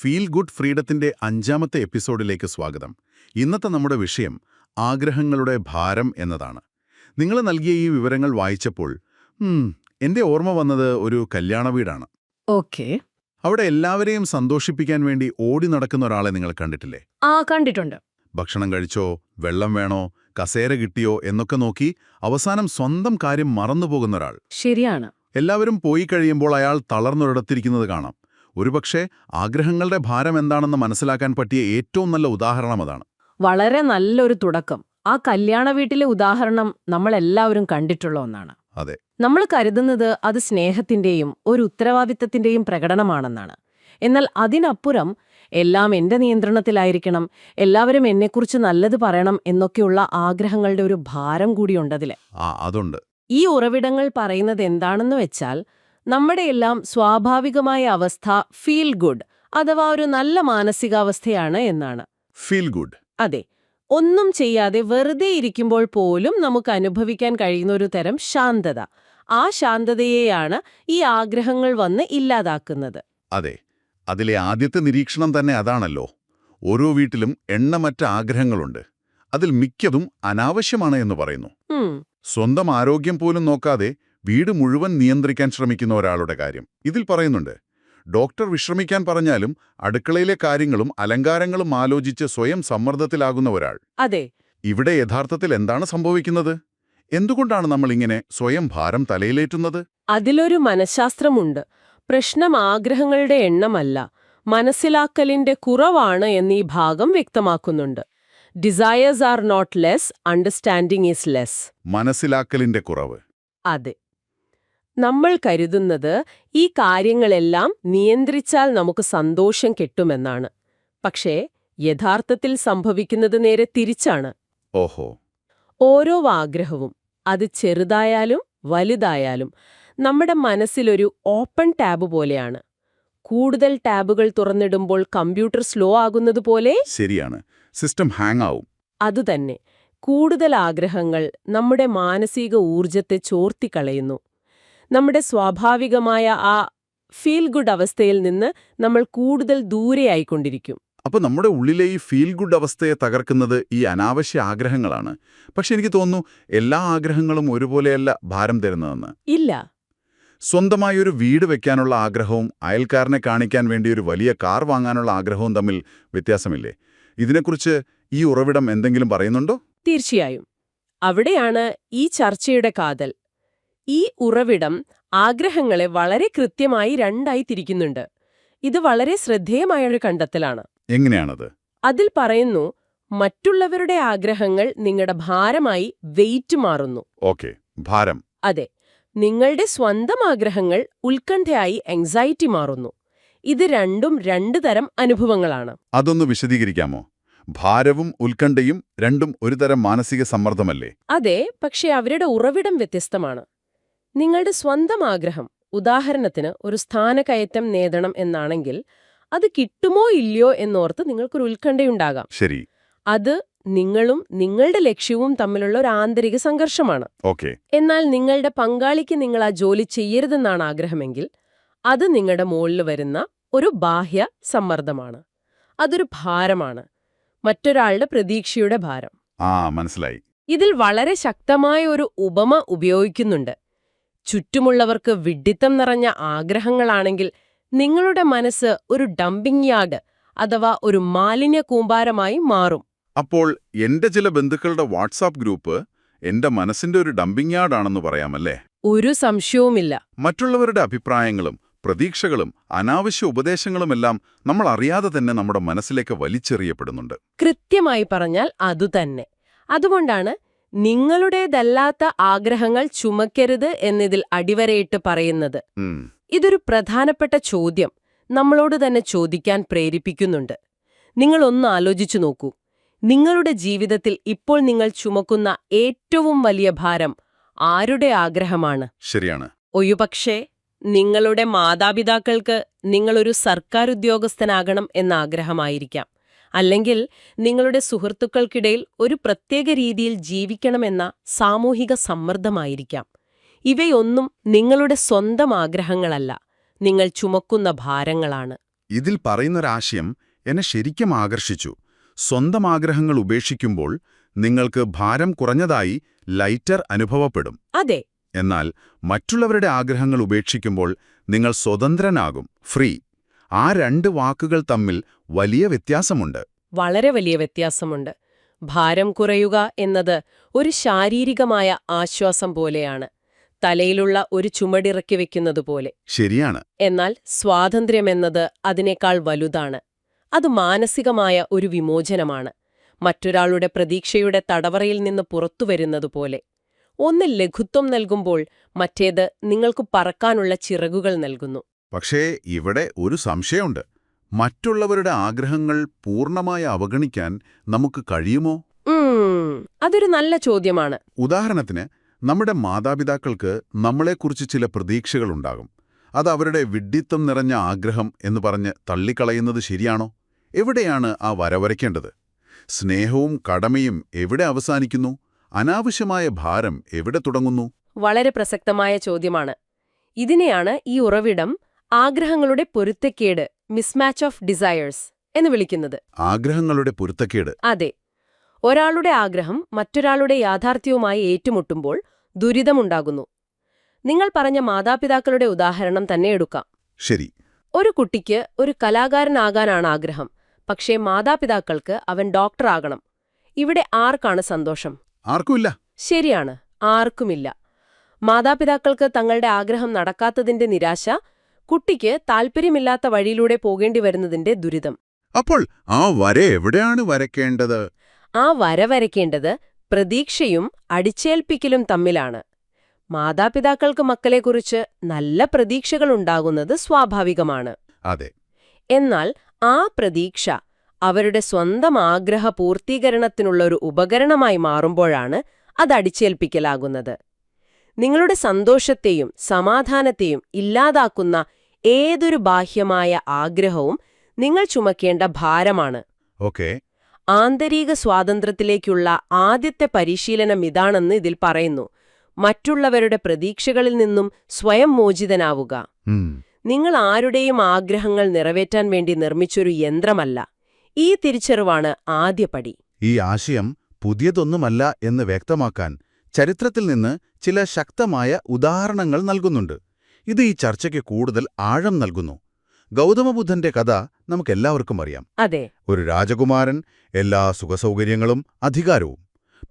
Feel good ഫ്രീഡത്തിന്റെ അഞ്ചാമത്തെ എപ്പിസോഡിലേക്ക് സ്വാഗതം. ഇന്നത്തെ നമ്മുടെ വിഷയം ആഗ്രഹങ്ങളുടെ ഭാരം എന്നതാണ്. നിങ്ങൾ നൽകിയ ഈ വിവരങ്ങൾ വായിച്ചപ്പോൾ എന്റെ ഓർമ്മ വന്നത് ഒരു കല്യാണ വീടാണ്. ഓക്കെ. അവിടെ എല്ലാവരെയും സന്തോഷിപ്പിക്കാൻ വേണ്ടി ഓടി നടക്കുന്ന ഒരാളെ നിങ്ങൾ കണ്ടിട്ടില്ലേ? ആ കണ്ടിട്ടുണ്ട്. ഭക്ഷണം കഴിച്ചോ വെള്ളം വേണോ കസേര കിട്ടിയോ എന്നൊക്കെ നോക്കി അവസാനം സ്വന്തം കാര്യം മറന്നുപോകുന്ന ഒരാൾ. ശരിയാണ്. എല്ലാവരും പോയി കഴിയുമ്പോൾ അയാൾ തളർന്നൊരിടത്തിരിക്കുന്നത് കാണാം. ഒരുപക്ഷെ ആഗ്രഹങ്ങളുടെ ഭാരം എന്താണെന്ന് മനസ്സിലാക്കാൻ പറ്റിയ ഏറ്റവും നല്ല ഉദാഹരണം അതാണ്. വളരെ നല്ലൊരു തുടക്കം. ആ കല്യാണ വീട്ടിലെ ഉദാഹരണം നമ്മളെല്ലാവരും കണ്ടിട്ടുള്ള ഒന്നാണ്. അതെ. നമ്മൾ കരുതുന്നത് അത് സ്നേഹത്തിന്റെയും ഒരു ഉത്തരവാദിത്തത്തിന്റെയും പ്രകടനമാണെന്നാണ്. എന്നാൽ അതിനപ്പുറം എല്ലാം എന്റെ നിയന്ത്രണത്തിലായിരിക്കണം എല്ലാവരും എന്നെക്കുറിച്ച് നല്ലത് പറയണം എന്നൊക്കെയുള്ള ആഗ്രഹങ്ങളുടെ ഒരു ഭാരം കൂടിയുണ്ടതിലെ അതുണ്ട്. ഈ ഉറവിടങ്ങൾ പറയുന്നത് എന്താണെന്ന് വെച്ചാൽ നമ്മുടെയെല്ലാം സ്വാഭാവികമായ അവസ്ഥ ഫീൽ ഗുഡ് അഥവാ ഒരു നല്ല മാനസികാവസ്ഥയാണ് എന്നാണ്. ഫീൽ ഗുഡ് അതെ. ഒന്നും ചെയ്യാതെ വെറുതെ ഇരിക്കുമ്പോൾ പോലും നമുക്ക് അനുഭവിക്കാൻ കഴിയുന്ന ഒരു തരം ശാന്തത. ആ ശാന്തതയെയാണ് ഈ ആഗ്രഹങ്ങൾ വന്ന് ഇല്ലാതാക്കുന്നത്. അതെ. അതിലെ ആദ്യത്തെ നിരീക്ഷണം തന്നെ അതാണല്ലോ. ഓരോ വീട്ടിലും എണ്ണമറ്റ ആഗ്രഹങ്ങളുണ്ട്. അതിൽ മിക്കതും അനാവശ്യമാണ് എന്ന് പറയുന്നു. സ്വന്തം ആരോഗ്യം പോലും നോക്കാതെ വീട് മുഴുവൻ നിയന്ത്രിക്കാൻ ശ്രമിക്കുന്ന ഒരാളുടെ കാര്യം. ഇതിൽ പറയുന്നുണ്ട് ഡോക്ടർ വിശ്രമിക്കാൻ പറഞ്ഞാലും അടുക്കളയിലെ കാര്യങ്ങളും അലങ്കാരങ്ങളും ആലോചിച്ച് സ്വയം സമ്മർദ്ദത്തിലാകുന്ന ഒരാൾ. അതെ. ഇവിടെ യഥാർത്ഥത്തിൽ എന്താണ് സംഭവിക്കുന്നത്? എന്തുകൊണ്ടാണ് നമ്മൾ ഇങ്ങനെ സ്വയം ഭാരം തലയിലേറ്റുന്നത്? അതിലൊരു മനഃശാസ്ത്രമുണ്ട്. പ്രശ്നം ആഗ്രഹങ്ങളുടെ എണ്ണമല്ല മനസ്സിലാക്കലിന്റെ കുറവാണ് എന്നീ ഭാഗം വ്യക്തമാക്കുന്നുണ്ട്. Desires are not less understanding is less മനസ്സിലാക്കലിന്റെ കുറവ്. അതെ. നമ്മൾ കരുതുന്നത് ഈ കാര്യങ്ങളെല്ലാം നിയന്ത്രിച്ചാൽ നമുക്ക് സന്തോഷം കിട്ടുമെന്നാണ്. പക്ഷേ യഥാർത്ഥത്തിൽ സംഭവിക്കുന്നത് നേരെ തിരിച്ചാണ്. ഓഹോ. ഓരോ ആഗ്രഹവും അത് ചെറുതായാലും വലുതായാലും നമ്മുടെ മനസ്സിലൊരു ഓപ്പൺ ടാബ് പോലെയാണ്. കൂടുതൽ ടാബുകൾ തുറന്നിടുമ്പോൾ കമ്പ്യൂട്ടർ സ്ലോ ആകുന്നത് പോലെ ശരിയാണ്. സിസ്റ്റം ഹാങ് ആവും. അതുതന്നെ കൂടുതൽ ആഗ്രഹങ്ങൾ നമ്മുടെ മാനസിക ഊർജത്തെ ചോർത്തിക്കളയുന്നു. നമ്മുടെ സ്വാഭാവികമായ ആ ഫീൽ ഗുഡ് അവസ്ഥയിൽ നിന്ന് നമ്മൾ കൂടുതൽ ദൂരെയായിക്കൊണ്ടിരിക്കും അപ്പൊ നമ്മുടെ ഉള്ളിലെ ഈ ഫീൽ ഗുഡ് അവസ്ഥയെ തകർക്കുന്നത് ഈ അനാവശ്യ ആഗ്രഹങ്ങളാണ്. പക്ഷെ എനിക്ക് തോന്നുന്നു എല്ലാ ആഗ്രഹങ്ങളും ഒരുപോലെയല്ല ഭാരം തരുന്നതെന്ന്. ഇല്ല. സ്വന്തമായി ഒരു വീട് വെക്കാനുള്ള ആഗ്രഹവും അയൽക്കാരനെ കാണിക്കാൻ വേണ്ടി ഒരു വലിയ കാർ വാങ്ങാനുള്ള ആഗ്രഹവും തമ്മിൽ വ്യത്യാസമില്ലേ? ഇതിനെക്കുറിച്ച് ഈ ഉറവിടം എന്തെങ്കിലും പറയുന്നുണ്ടോ? തീർച്ചയായും. അവിടെയാണ് ഈ ചർച്ചയുടെ കാതൽ. ഈ ഉറവിടം ആഗ്രഹങ്ങളെ വളരെ കൃത്യമായി രണ്ടായി തിരിക്കുന്നുണ്ട്. ഇത് വളരെ ശ്രദ്ധേയമായ ഒരു കണ്ടെത്തലാണ്. എങ്ങനെയാണത്? അതിൽ പറയുന്നു മറ്റുള്ളവരുടെ ആഗ്രഹങ്ങൾ നിങ്ങളുടെ ഭാരമായി വെയിറ്റ് മാറുന്നു. ഓക്കെ ഭാരം. അതെ നിങ്ങളുടെ സ്വന്തം ആഗ്രഹങ്ങൾ ഉത്കണ്ഠയായി എങ്സൈറ്റി മാറുന്നു. ഇത് രണ്ടും രണ്ടു തരം അനുഭവങ്ങളാണ്. അതൊന്ന് വിശദീകരിക്കാമോ? ഭാരവും ഉത്കണ്ഠയും രണ്ടും ഒരുതരം മാനസിക സമ്മർദ്ദമല്ലേ? അതെ പക്ഷേ അവരുടെ ഉറവിടം വ്യത്യസ്തമാണ്. നിങ്ങളുടെ സ്വന്തം ആഗ്രഹം ഉദാഹരണത്തിന് ഒരു സ്ഥാനകയറ്റം നേടണം എന്നാണെങ്കിൽ അത് കിട്ടുമോ ഇല്ലയോ എന്നോർത്ത് നിങ്ങൾക്കൊരു ഉത്കണ്ഠയുണ്ടാകാം. ശരി. അത് നിങ്ങളും നിങ്ങളുടെ ലക്ഷ്യവും തമ്മിലുള്ള ഒരു ആന്തരിക സംഘർഷമാണ്. ഓക്കെ. എന്നാൽ നിങ്ങളുടെ പങ്കാളിക്ക് നിങ്ങൾ ആ ജോലി ചെയ്യരുതെന്നാണ് ആഗ്രഹമെങ്കിൽ അത് നിങ്ങളുടെ മുകളിൽ വരുന്ന ഒരു ബാഹ്യ സമ്മർദ്ദമാണ്. അതൊരു ഭാരമാണ്. മറ്റൊരാളുടെ പ്രതീക്ഷയുടെ ഭാരം. ആ മനസ്സിലായി. ഇതിൽ വളരെ ശക്തമായ ഒരു ഉപമ ഉപയോഗിക്കുന്നുണ്ട്. ചുറ്റുമുള്ളവർക്ക് വിഡ്ഢിത്തം നിറഞ്ഞ ആഗ്രഹങ്ങളാണെങ്കിൽ നിങ്ങളുടെ മനസ്സ് ഒരു ഡംപിംഗ് യാർഡ് അഥവാ ഒരു മാലിന്യ കൂമ്പാരമായി മാറും. അപ്പോൾ എന്റെ ചില ബന്ധുക്കളുടെ വാട്സാപ്പ് ഗ്രൂപ്പ് എന്റെ മനസ്സിന്റെ ഒരു ഡംപിംഗ് യാർഡാണെന്ന് പറയാമല്ലേ? ഒരു സംശയവുമില്ല. മറ്റുള്ളവരുടെ അഭിപ്രായങ്ങളും പ്രതീക്ഷകളും അനാവശ്യ ഉപദേശങ്ങളുമെല്ലാം നമ്മൾ അറിയാതെ തന്നെ നമ്മുടെ മനസ്സിലേക്ക് വലിച്ചെറിയപ്പെടുന്നുണ്ട്. കൃത്യമായി പറഞ്ഞാൽ അതുതന്നെ. അതുകൊണ്ടാണ് നിങ്ങളുടേതല്ലാത്ത ആഗ്രഹങ്ങൾ ചുമക്കരുത് എന്നതിൽ അടിവരയിട്ട് പറയുന്നത്. ഇതൊരു പ്രധാനപ്പെട്ട ചോദ്യം. നമ്മളോട് തന്നെ ചോദിക്കാൻ പ്രേരിപ്പിക്കുന്നുണ്ട്. നിങ്ങളൊന്ന് ആലോചിച്ചു നോക്കൂ. നിങ്ങളുടെ ജീവിതത്തിൽ ഇപ്പോൾ നിങ്ങൾ ചുമക്കുന്ന ഏറ്റവും വലിയ ഭാരം ആരുടെ ആഗ്രഹമാണ്? ശരിയാണ്. ഒയുപക്ഷേ നിങ്ങളുടെ മാതാപിതാക്കൾക്ക് നിങ്ങളൊരു സർക്കാർ ഉദ്യോഗസ്ഥനാകണം എന്ന ആഗ്രഹമായിരിക്കാം. അല്ലെങ്കിൽ നിങ്ങളുടെ സുഹൃത്തുക്കൾക്കിടയിൽ ഒരു പ്രത്യേക രീതിയിൽ ജീവിക്കണമെന്ന സാമൂഹിക സമ്മർദ്ദമായിരിക്കാം. ഇവയൊന്നും നിങ്ങളുടെ സ്വന്തം ആഗ്രഹങ്ങളല്ല നിങ്ങൾ ചുമക്കുന്ന ഭാരങ്ങളാണ്. ഇതിൽ പറയുന്നൊരാശയം എന്നെ ശരിക്കും ആകർഷിച്ചു. സ്വന്തം ആഗ്രഹങ്ങൾ ഉപേക്ഷിക്കുമ്പോൾ നിങ്ങൾക്ക് ഭാരം കുറഞ്ഞതായി ലൈറ്റർ അനുഭവപ്പെടും. അതെ. എന്നാൽ മറ്റുള്ളവരുടെ ആഗ്രഹങ്ങൾ ഉപേക്ഷിക്കുമ്പോൾ നിങ്ങൾ സ്വതന്ത്രനാകും ഫ്രീ. ആ രണ്ട് വാക്കുകൾ തമ്മിൽ വലിയ വ്യത്യാസമുണ്ട്. വളരെ വലിയ വ്യത്യാസമുണ്ട്. ഭാരം കുറയുക എന്നത് ഒരു ശാരീരികമായ ആശ്വാസം പോലെയാണ്. തലയിലുള്ള ഒരു ചുമടിറക്കി വെക്കുന്നത് പോലെ. ശരിയാണ്. എന്നാൽ സ്വാതന്ത്ര്യമെന്നത് അതിനേക്കാൾ വലുതാണ്. അത് മാനസികമായ ഒരു വിമോചനമാണ്. മറ്റൊരാളുടെ പ്രതീക്ഷയുടെ തടവറയിൽ നിന്ന് പുറത്തുവരുന്നതുപോലെ ഒന്ന് ലഘുത്വം നൽകുമ്പോൾ മറ്റേത് നിങ്ങൾക്ക് പറക്കാനുള്ള ചിറകുകൾ നൽകുന്നു. പക്ഷേ ഇവിടെ ഒരു സംശയമുണ്ട്. മറ്റുള്ളവരുടെ ആഗ്രഹങ്ങൾ പൂർണമായി അവഗണിക്കാൻ നമുക്ക് കഴിയുമോ? അതൊരു നല്ല ചോദ്യമാണ്. ഉദാഹരണത്തിന് നമ്മുടെ മാതാപിതാക്കൾക്ക് നമ്മളെക്കുറിച്ച് ചില പ്രതീക്ഷകളുണ്ടാകും. അത് അവരുടെ വിഡ്ഢിത്തം നിറഞ്ഞ ആഗ്രഹം എന്ന് പറഞ്ഞ് തള്ളിക്കളയുന്നത് ശരിയാണോ? എവിടെയാണ് ആ വരവരയ്ക്കേണ്ടത്? സ്നേഹവും കടമയും എവിടെ അവസാനിക്കുന്നു? അനാവശ്യമായ ഭാരം എവിടെ തുടങ്ങുന്നു? വളരെ പ്രസക്തമായ ചോദ്യമാണ്. ഇതിനെയാണ് ഈ ഉറവിടം ആഗ്രഹങ്ങളുടെ പൊരുത്തക്കേട് മിസ്മാച്ച് ഓഫ് ഡിസയേഴ്സ് എന്ന് വിളിക്കുന്നത്. ആഗ്രഹങ്ങളുടെ പൊരുത്തക്കേട്. അതെ. ഒരാളുടെ ആഗ്രഹം മറ്റൊരാളുടെ യാഥാർത്ഥ്യവുമായി ഏറ്റുമുട്ടുമ്പോൾ ദുരിതമുണ്ടാകുന്നു. നിങ്ങൾ പറഞ്ഞ മാതാപിതാക്കളുടെ ഉദാഹരണം തന്നെ എടുക്കാം. ശരി. ഒരു കുട്ടിക്ക് ഒരു കലാകാരനാകാനാണ് ആഗ്രഹം. പക്ഷേ മാതാപിതാക്കൾക്ക് അവൻ ഡോക്ടറാകണം. ഇവിടെ ആർക്കാണ് സന്തോഷം? ആർക്കുമില്ല. ശരിയാണ് ആർക്കുമില്ല. മാതാപിതാക്കൾക്ക് തങ്ങളുടെ ആഗ്രഹം നടക്കാത്തതിന്റെ നിരാശ കുട്ടിക്ക് താൽപ്പര്യമില്ലാത്ത വഴിയിലൂടെ പോകേണ്ടി വരുന്നതിന്റെ ദുരിതം. അപ്പോൾ ആ വര എവിടെയാണ് വരയ്ക്കേണ്ടത്? ആ വര വരയ്ക്കേണ്ടത് പ്രതീക്ഷയും അടിച്ചേൽപ്പിക്കലും തമ്മിലാണ്. മാതാപിതാക്കൾക്ക് മക്കളെക്കുറിച്ച് നല്ല പ്രതീക്ഷകൾ ഉണ്ടാകുന്നത് സ്വാഭാവികമാണ്. അതെ. എന്നാൽ ആ പ്രതീക്ഷ അവരുടെ സ്വന്തം ആഗ്രഹ പൂർത്തീകരണത്തിനുള്ള ഒരു ഉപകരണമായി മാറുമ്പോഴാണ് അത് അടിച്ചേൽപ്പിക്കലാകുന്നത്. നിങ്ങളുടെ സന്തോഷത്തെയും സമാധാനത്തെയും ഇല്ലാതാക്കുന്ന ഏതൊരു ബാഹ്യമായ ആഗ്രഹവും നിങ്ങൾ ചുമക്കേണ്ട ഭാരമാണ്. ഓക്കെ. ആന്തരിക സ്വാതന്ത്ര്യത്തിലേക്കുള്ള ആദ്യത്തെ പരിശീലനം ഇതാണെന്ന് ഇതിൽ പറയുന്നു. മറ്റുള്ളവരുടെ പ്രതീക്ഷകളിൽ നിന്നും സ്വയം മോചിതനാവുക. നിങ്ങൾ ആരുടെയും ആഗ്രഹങ്ങൾ നിറവേറ്റാൻ വേണ്ടി നിർമ്മിച്ചൊരു യന്ത്രമല്ല. ഈ തിരിച്ചറിവാണ് ആദ്യപടി ഈ ആശയം പുതിയതൊന്നുമല്ല എന്ന് വ്യക്തമാക്കാൻ ചരിത്രത്തിൽ നിന്ന് ചില ശക്തമായ ഉദാഹരണങ്ങൾ നൽകുന്നുണ്ട്. ഇത് ഈ ചർച്ചയ്ക്ക് കൂടുതൽ ആഴം നൽകുന്നു. ഗൗതമബുദ്ധന്റെ കഥ നമുക്കെല്ലാവർക്കും അറിയാം. അതെ. ഒരു രാജകുമാരൻ എല്ലാ സുഖസൗകര്യങ്ങളും അധികാരവും.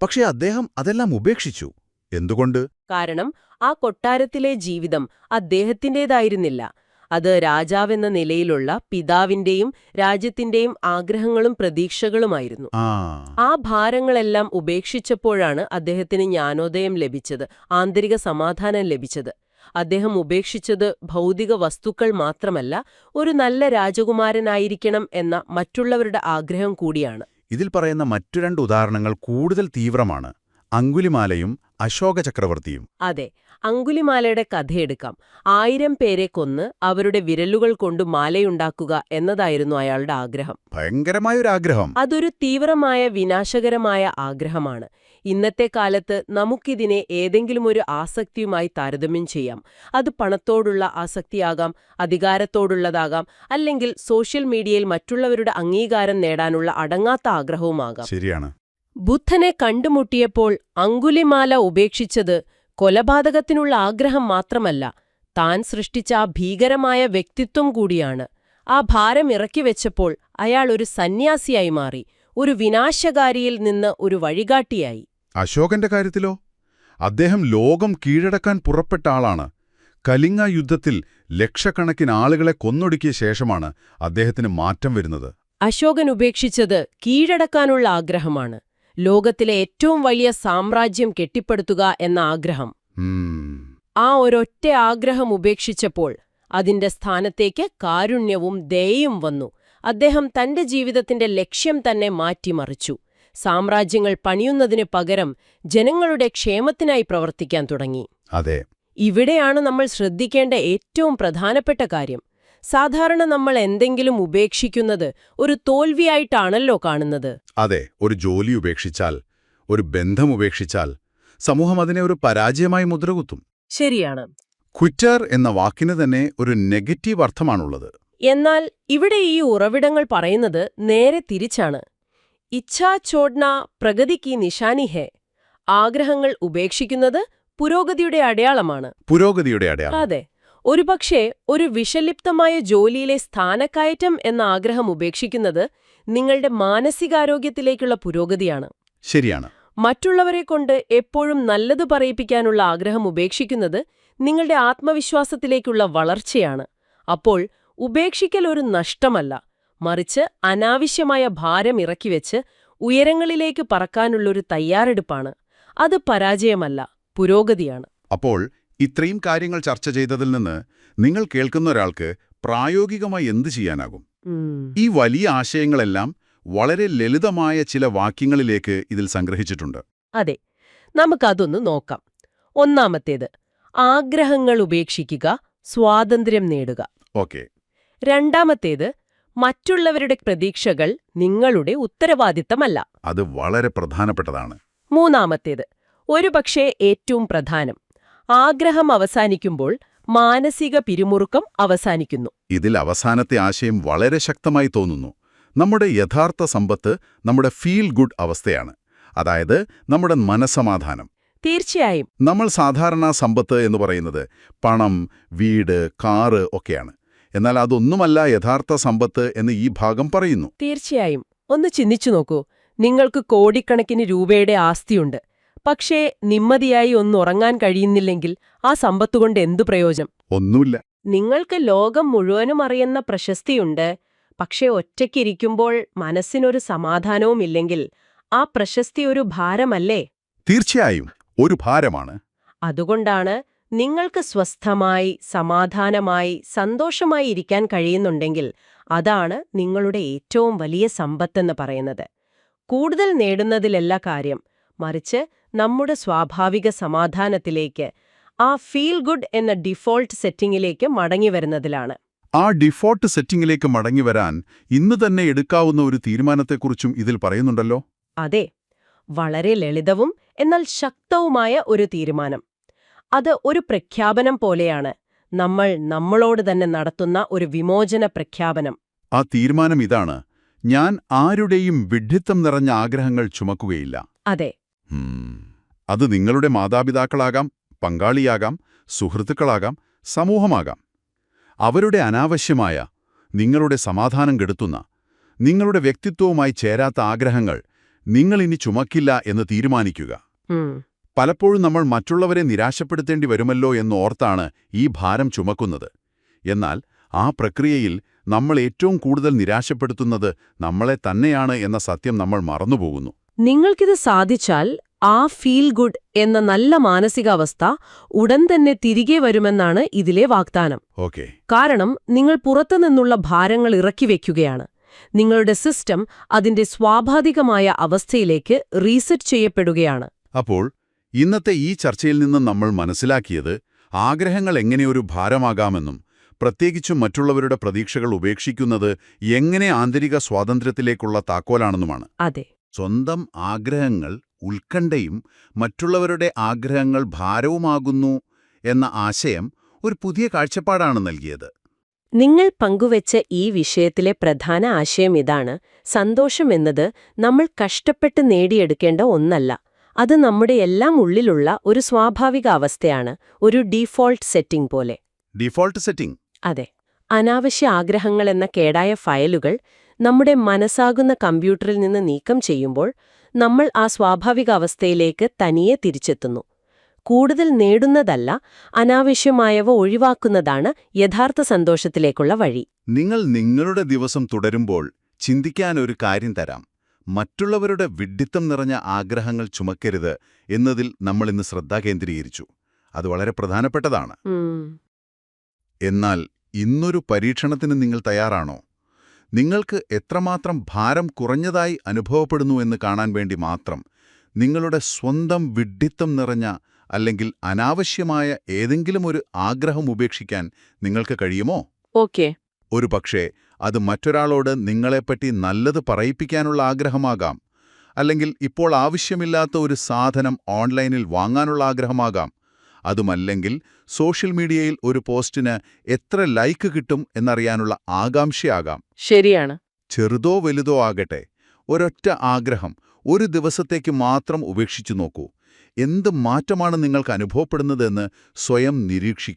പക്ഷേ അദ്ദേഹം അതെല്ലാം ഉപേക്ഷിച്ചു. എന്തുകൊണ്ട്? കാരണം ആ കൊട്ടാരത്തിലെ ജീവിതം അദ്ദേഹത്തിന്റെതായിരുന്നില്ല. അത് രാജാവെന്ന നിലയിലുള്ള പിതാവിന്റെയും രാജ്യത്തിന്റെയും ആഗ്രഹങ്ങളും പ്രതീക്ഷകളുമായിരുന്നു. ആ. ആ ഭാരങ്ങളെല്ലാം ഉപേക്ഷിച്ചപ്പോഴാണ് അദ്ദേഹത്തിന് ജ്ഞാനോദയം ലഭിച്ചത് ആന്തരിക സമാധാനം ലഭിച്ചത്. അദ്ദേഹം ഉപേക്ഷിച്ചത് ഭൗതിക വസ്തുക്കൾ മാത്രമല്ല ഒരു നല്ല രാജകുമാരനായിരിക്കണം എന്ന മറ്റുള്ളവരുടെ ആഗ്രഹം കൂടിയാണ്. ഇതിൽ പറയുന്ന മറ്റു രണ്ട് ഉദാഹരണങ്ങൾ കൂടുതൽ തീവ്രമാണ്. അങ്കുലിമാലയും അശോക ചക്രവർത്തിയും അതെ അങ്കുലിമാലയുടെ കഥയെടുക്കാം. ആയിരം പേരെ കൊന്ന് അവരുടെ വിരലുകൾ കൊണ്ട് മാലയുണ്ടാക്കുക എന്നതായിരുന്നു അയാളുടെ ആഗ്രഹം. ഭയങ്കരമായ ഒരു ആഗ്രഹം അതൊരു തീവ്രമായ വിനാശകരമായ ആഗ്രഹമാണ്. ഇന്നത്തെ കാലത്ത് നമുക്കിതിനെ ഏതെങ്കിലും ഒരു ആസക്തിയുമായി താരതമ്യം ചെയ്യാം. അത് പണത്തോടുള്ള ആസക്തിയാകാം അധികാരത്തോടുള്ളതാകാം അല്ലെങ്കിൽ സോഷ്യൽ മീഡിയയിൽ മറ്റുള്ളവരുടെ അംഗീകാരം നേടാനുള്ള അടങ്ങാത്ത ആഗ്രഹവുമാകാം. ശരിയാണ്. ബുദ്ധനെ കണ്ടുമുട്ടിയപ്പോൾ അങ്കുലിമാല ഉപേക്ഷിച്ചത് കൊലപാതകത്തിനുള്ള ആഗ്രഹം മാത്രമല്ല താൻ സൃഷ്ടിച്ച ആ ഭീകരമായ വ്യക്തിത്വം കൂടിയാണ്. ആ ഭാരം ഇറക്കി വെച്ചപ്പോൾ അയാൾ ഒരു സന്യാസിയായി മാറി ഒരു വിനാശകാരിയിൽ നിന്ന് ഒരു വഴികാട്ടിയായി. അശോകന്റെ കാര്യത്തിലോ? അദ്ദേഹം ലോകം കീഴടക്കാൻ പുറപ്പെട്ട ആളാണ്. കലിംഗ യുദ്ധത്തിൽ ലക്ഷക്കണക്കിന് ആളുകളെ കൊന്നൊടുക്കിയ ശേഷമാണ് അദ്ദേഹത്തിന് മാറ്റം വരുന്നത്. അശോകൻ ഉപേക്ഷിച്ചത് കീഴടക്കാനുള്ള ആഗ്രഹമാണ്. ലോകത്തിലെ ഏറ്റവും വലിയ സാമ്രാജ്യം കെട്ടിപ്പടുത്തുക എന്ന ആഗ്രഹം. ആ ഒരൊറ്റ ആഗ്രഹം ഉപേക്ഷിച്ചപ്പോൾ അതിന്റെ സ്ഥാനത്തേക്ക് കാരുണ്യവും ദയയും വന്നു. അദ്ദേഹം തന്റെ ജീവിതത്തിന്റെ ലക്ഷ്യം തന്നെ മാറ്റിമറിച്ചു. സാമ്രാജ്യങ്ങൾ പണിയുന്നതിന് പകരം ജനങ്ങളുടെ ക്ഷേമത്തിനായി പ്രവർത്തിക്കാൻ തുടങ്ങി. അതെ. ഇവിടെയാണ് നമ്മൾ ശ്രദ്ധിക്കേണ്ട ഏറ്റവും പ്രധാനപ്പെട്ട കാര്യം. സാധാരണ നമ്മൾ എന്തെങ്കിലും ഉപേക്ഷിക്കുന്നത് ഒരു തോൽവിയായിട്ടാണല്ലോ കാണുന്നത്. അതെ ഒരു ജോലി ഉപേക്ഷിച്ചാൽ ഒരു ബന്ധം ഉപേക്ഷിച്ചാൽ സമൂഹം അതിനെ ഒരു പരാജയമായി മുദ്രകുത്തും. ശരിയാണ്. ക്വിറ്റർ എന്ന വാക്കിന് തന്നെ ഒരു നെഗറ്റീവ് അർത്ഥമാണുള്ളത്. എന്നാൽ ഇവിടെ ഈ ഉറവിടങ്ങൾ പറയുന്നത് നേരെ തിരിച്ചാണ്. ഇച്ഛാ ചോഡ്ന പ്രഗതിക്ക് നിശാനിഹേ ആഗ്രഹങ്ങൾ ഉപേക്ഷിക്കുന്നത് പുരോഗതിയുടെ അടയാളമാണ്. പുരോഗതിയുടെ അടയാളം. അതെ. ഒരുപക്ഷെ ഒരു വിഷലിപ്തമായ ജോലിയിലെ സ്ഥാനക്കയറ്റം എന്ന ആഗ്രഹം ഉപേക്ഷിക്കുന്നത് നിങ്ങളുടെ മാനസികാരോഗ്യത്തിലേക്കുള്ള പുരോഗതിയാണ്. ശരിയാണ്. മറ്റുള്ളവരെ കൊണ്ട് എപ്പോഴും നല്ലത് പറയിപ്പിക്കാനുള്ള ആഗ്രഹം ഉപേക്ഷിക്കുന്നത് നിങ്ങളുടെ ആത്മവിശ്വാസത്തിലേക്കുള്ള വളർച്ചയാണ്. അപ്പോൾ ഉപേക്ഷിക്കൽ ഒരു നഷ്ടമല്ല. മറിച്ച് അനാവശ്യമായ ഭാരം ഇറക്കിവെച്ച് ഉയരങ്ങളിലേക്ക് പറക്കാനുള്ളൊരു തയ്യാറെടുപ്പാണ്. അത് പരാജയമല്ല പുരോഗതിയാണ്. അപ്പോൾ ഇത്രയും കാര്യങ്ങൾ ചർച്ച ചെയ്തതിൽ നിന്ന് നിങ്ങൾ കേൾക്കുന്ന ഒരാൾക്ക് പ്രായോഗികമായി എന്ത് ചെയ്യാനാകും? ഈ വലിയ ആശയങ്ങളെല്ലാം വളരെ ലളിതമായ ചില വാക്യങ്ങളിലേക്ക് ഇതിൽ സംഗ്രഹിച്ചിട്ടുണ്ട്. അതെ നമുക്കതൊന്ന് നോക്കാം. ഒന്നാമത്തേത് ആഗ്രഹങ്ങൾ ഉപേക്ഷിക്കുക സ്വാതന്ത്ര്യം നേടുക. ഓക്കെ. രണ്ടാമത്തേത് മറ്റുള്ളവരുടെ പ്രതീക്ഷകൾ നിങ്ങളുടെ ഉത്തരവാദിത്തമല്ല. അത് വളരെ പ്രധാനപ്പെട്ടതാണ്. മൂന്നാമത്തേത് ഒരുപക്ഷെ ഏറ്റവും പ്രധാനം ആഗ്രഹം അവസാനിക്കുമ്പോൾ മാനസിക പിരിമുറുക്കം അവസാനിക്കുന്നു. ഇതിൽ അവസാനത്തെ ആശയം വളരെ ശക്തമായി തോന്നുന്നു. നമ്മുടെ യഥാർത്ഥ സമ്പത്ത് നമ്മുടെ ഫീൽ ഗുഡ് അവസ്ഥയാണ്. അതായത് നമ്മുടെ മനസമാധാനം. തീർച്ചയായും. നമ്മൾ സാധാരണ സമ്പത്ത് എന്ന് പറയുന്നത് പണം വീട് കാറ് ഒക്കെയാണ്. എന്നാൽ അതൊന്നുമല്ല യഥാർത്ഥ സമ്പത്ത് എന്ന് ഈ ഭാഗം പറയുന്നു. തീർച്ചയായും. ഒന്ന് ചിന്തിച്ചു നോക്കൂ. നിങ്ങൾക്ക് കോടിക്കണക്കിന് രൂപയുടെ ആസ്തിയുണ്ട്. പക്ഷേ നിമ്മതിയായി ഒന്ന് ഉറങ്ങാൻ കഴിയുന്നില്ലെങ്കിൽ ആ സമ്പത്തുകൊണ്ട് എന്തു പ്രയോജനം? ഒന്നുമില്ല. നിങ്ങൾക്ക് ലോകം മുഴുവനും അറിയുന്ന പ്രശസ്തിയുണ്ട്. പക്ഷേ ഒറ്റയ്ക്കിരിക്കുമ്പോൾ മനസ്സിനൊരു സമാധാനവുമില്ലെങ്കിൽ ആ പ്രശസ്തി ഒരു ഭാരമല്ലേ? തീർച്ചയായും ഒരു ഭാരമാണ്. അതുകൊണ്ടാണ് നിങ്ങൾക്ക് സ്വസ്ഥമായി സമാധാനമായി സന്തോഷമായി ഇരിക്കാൻ കഴിയുന്നുണ്ടെങ്കിൽ അതാണ് നിങ്ങളുടെ ഏറ്റവും വലിയ സമ്പത്തെന്ന് പറയുന്നത്. കൂടുതൽ നേടുന്നതിലല്ല കാര്യം. മറിച്ച് നമ്മുടെ സ്വാഭാവിക സമാധാനത്തിലേക്ക് ആ ഫീൽ ഗുഡ് എന്ന ഡിഫോൾട്ട് സെറ്റിംഗിലേക്ക് മടങ്ങി വരുന്നതിലാണ്. ആ ഡിഫോൾട്ട് സെറ്റിംഗിലേക്ക് മടങ്ങിവരാൻ ഇന്ന് തന്നെ എടുക്കാവുന്ന ഒരു തീരുമാനത്തെക്കുറിച്ചും ഇതിൽ പറയുന്നുണ്ടല്ലോ? അതെ വളരെ ലളിതവും എന്നാൽ ശക്തവുമായ ഒരു തീരുമാനം. അത് ഒരു പ്രഖ്യാപനം പോലെയാണ് നമ്മൾ നമ്മളോട് തന്നെ നടത്തുന്ന ഒരു വിമോചന പ്രഖ്യാപനം. ആ തീരുമാനം ഇതാണ് ഞാൻ ആരുടെയും വിഡ്ഢിത്തം നിറഞ്ഞ ആഗ്രഹങ്ങൾ ചുമക്കുകയില്ല. അതെ. അത് നിങ്ങളുടെ മാതാപിതാക്കളാകാം പങ്കാളിയാകാം സുഹൃത്തുക്കളാകാം സമൂഹമാകാം. അവരുടെ അനാവശ്യമായ നിങ്ങളുടെ സമാധാനം കെടുത്തുന്ന നിങ്ങളുടെ വ്യക്തിത്വവുമായി ചേരാത്ത ആഗ്രഹങ്ങൾ നിങ്ങൾ ഇനി ചുമക്കില്ല എന്ന് തീരുമാനിക്കുക. പലപ്പോഴും നമ്മൾ മറ്റുള്ളവരെ നിരാശപ്പെടുത്തേണ്ടി വരുമല്ലോ എന്നോർത്താണ് ഈ ഭാരം ചുമക്കുന്നത്. എന്നാൽ ആ പ്രക്രിയയിൽ നമ്മൾ ഏറ്റവും കൂടുതൽ നിരാശപ്പെടുത്തുന്നത് നമ്മളെ തന്നെയാണ് എന്ന സത്യം നമ്മൾ മറന്നുപോകുന്നു. നിങ്ങൾക്കിത് സാധിച്ചാൽ ആ ഫീൽ ഗുഡ് എന്ന നല്ല മാനസികാവസ്ഥ ഉടൻ തന്നെ തിരികെ വരുമെന്നാണ് ഇതിലെ വാഗ്ദാനം. ഓക്കെ. കാരണം നിങ്ങൾ പുറത്തുനിന്നുള്ള ഭാരങ്ങൾ ഇറക്കി വയ്ക്കുകയാണ് നിങ്ങളുടെ സിസ്റ്റം അതിന്റെ സ്വാഭാവികമായ അവസ്ഥയിലേക്ക് റീസെറ്റ് ചെയ്യപ്പെടുകയാണ്. അപ്പോൾ ഇന്നത്തെ ഈ ചർച്ചയിൽ നിന്ന് നമ്മൾ മനസ്സിലാക്കിയത് ആഗ്രഹങ്ങൾ എങ്ങനെയൊരു ഭാരമാകാമെന്നും പ്രത്യേകിച്ചും മറ്റുള്ളവരുടെ പ്രതീക്ഷകൾ ഉപേക്ഷിക്കുന്നത് എങ്ങനെ ആന്തരിക സ്വാതന്ത്ര്യത്തിലേക്കുള്ള താക്കോലാണെന്നുമാണ്. അതെ. സ്വന്തം ആഗ്രഹങ്ങൾ ഉത്കണ്ഠയും മറ്റുള്ളവരുടെ ആഗ്രഹങ്ങൾ ഭാരവുമാകുന്നു എന്ന ആശയം ഒരു പുതിയ കാഴ്ചപ്പാടാണ് നൽകിയത്. നിങ്ങൾ പങ്കുവച്ച ഈ വിഷയത്തിലെ പ്രധാന ആശയം ഇതാണ് സന്തോഷം എന്നത് നമ്മൾ കഷ്ടപ്പെട്ട് നേടിയെടുക്കേണ്ട ഒന്നല്ല. അത് നമ്മുടെ എല്ലാം ഉള്ളിലുള്ള ഒരു സ്വാഭാവിക അവസ്ഥയാണ് ഒരു ഡീഫോൾട്ട് സെറ്റിംഗ് പോലെ. Default setting. അതെ. അനാവശ്യ ആഗ്രഹങ്ങൾ എന്ന കേടായ ഫയലുകൾ നമ്മുടെ മനസ്സാകുന്ന കമ്പ്യൂട്ടറിൽ നിന്ന് നീക്കം ചെയ്യുമ്പോൾ നമ്മൾ ആ സ്വാഭാവിക അവസ്ഥയിലേക്ക് തനിയെ തിരിച്ചെത്തുന്നു. കൂടുതൽ നേടുന്നതല്ല അനാവശ്യമായവ ഒഴിവാക്കുന്നതാണ് യഥാർത്ഥ സന്തോഷത്തിലേക്കുള്ള വഴി. നിങ്ങൾ നിങ്ങളുടെ ദിവസം തുടരുമ്പോൾ ചിന്തിക്കാൻ ഒരു കാര്യം തരാം. മറ്റുള്ളവരുടെ വിഡ്ഢിത്തം നിറഞ്ഞ ആഗ്രഹങ്ങൾ ചുമക്കരുത് എന്നതിൽ നമ്മൾ ഇന്ന് ശ്രദ്ധ കേന്ദ്രീകരിച്ചു. അത് വളരെ പ്രധാനപ്പെട്ടതാണ്. എന്നാൽ ഇന്നൊരു പരീക്ഷണത്തിന് നിങ്ങൾ തയ്യാറാണോ? നിങ്ങൾക്ക് എത്രമാത്രം ഭാരം കുറഞ്ഞതായി അനുഭവപ്പെടുന്നു എന്ന് കാണാൻ വേണ്ടി മാത്രം നിങ്ങളുടെ സ്വന്തം വിഡ്ഢിത്തം നിറഞ്ഞ അല്ലെങ്കിൽ അനാവശ്യമായ ഏതെങ്കിലും ഒരു ആഗ്രഹം ഉപേക്ഷിക്കാൻ നിങ്ങൾക്ക് കഴിയുമോ? ഓക്കെ. ഒരു പക്ഷേ അത് മറ്റൊരാളോട് നിങ്ങളെപ്പറ്റി നല്ലത് പറയിപ്പിക്കാനുള്ള ആഗ്രഹമാകാം. അല്ലെങ്കിൽ ഇപ്പോൾ ആവശ്യമില്ലാത്ത ഒരു സാധനം ഓൺലൈനിൽ വാങ്ങാനുള്ള ആഗ്രഹമാകാം. അതുമല്ലെങ്കിൽ സോഷ്യൽ മീഡിയയിൽ ഒരു പോസ്റ്റിന് എത്ര ലൈക്ക് കിട്ടും എന്നറിയാനുള്ള ആകാംക്ഷയാകാം. ശരിയാണ്. ചെറുതോ വലുതോ ആകട്ടെ ഒരൊറ്റ ആഗ്രഹം ഒരു ദിവസത്തേക്ക് മാത്രം ഉപേക്ഷിച്ചു നോക്കൂ. എന്ത് മാറ്റമാണ് നിങ്ങൾക്ക് അനുഭവപ്പെടുന്നതെന്ന് സ്വയം നിരീക്ഷിക്കൂ.